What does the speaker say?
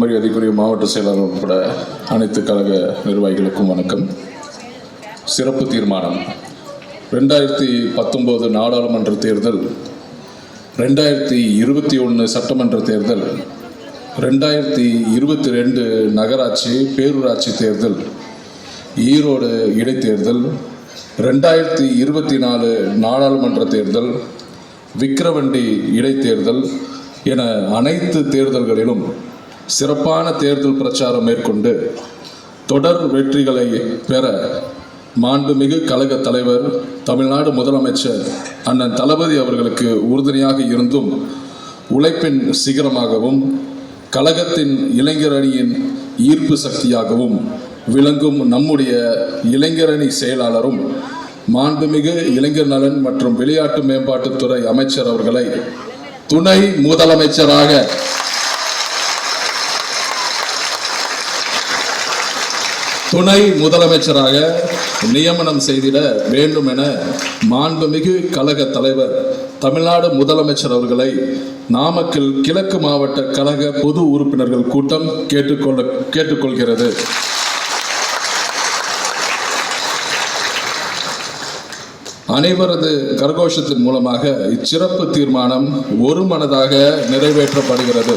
மரியாதைக்குரிய மாவட்ட செயலாளர் உட்பட அனைத்து கழக நிர்வாகிகளுக்கும் வணக்கம். சிறப்பு தீர்மானம். ரெண்டாயிரத்தி பத்தொம்போது நாடாளுமன்ற தேர்தல் ரெண்டாயிரத்தி இருபத்தி ஒன்று சட்டமன்ற தேர்தல் ரெண்டாயிரத்தி இருபத்தி ரெண்டு நகராட்சி பேரூராட்சி தேர்தல் ஈரோடு இடைத்தேர்தல் ரெண்டாயிரத்தி இருபத்தி நாலு நாடாளுமன்ற தேர்தல் விக்கிரவண்டி இடைத்தேர்தல் என அனைத்து தேர்தல்களிலும் சிறப்பான தேர்தல் பிரச்சாரம் மேற்கொண்டு தொடர் வெற்றிகளை பெற மாண்புமிகு கழக தலைவர் தமிழ்நாடு முதலமைச்சர் அண்ணன் தளபதி அவர்களுக்கு உறுதுணையாக இருந்தும் உழைப்பின் சிகரமாகவும் கழகத்தின் இளைஞரணியின் ஈர்ப்பு சக்தியாகவும் விளங்கும் நம்முடைய இளைஞரணி செயலாளரும் மாண்புமிகு இளைஞர் நலன் மற்றும் விளையாட்டு மேம்பாட்டுத்துறை அமைச்சர் அவர்களை துணை முதலமைச்சராக துணை முதலமைச்சராக நியமனம் செய்திட வேண்டும் என மாண்புமிகு கழக தலைவர் தமிழ்நாடு முதலமைச்சர் அவர்களை நாமக்கல் கிழக்கு மாவட்ட கழக பொது உறுப்பினர்கள் கூட்டம் கேட்டுக்கொள்ள கேட்டுக்கொள்கிறது. அனைவரது கரகோஷத்தின் மூலமாக இச்சிறப்பு தீர்மானம் ஒரு மனதாக நிறைவேற்றப்படுகிறது.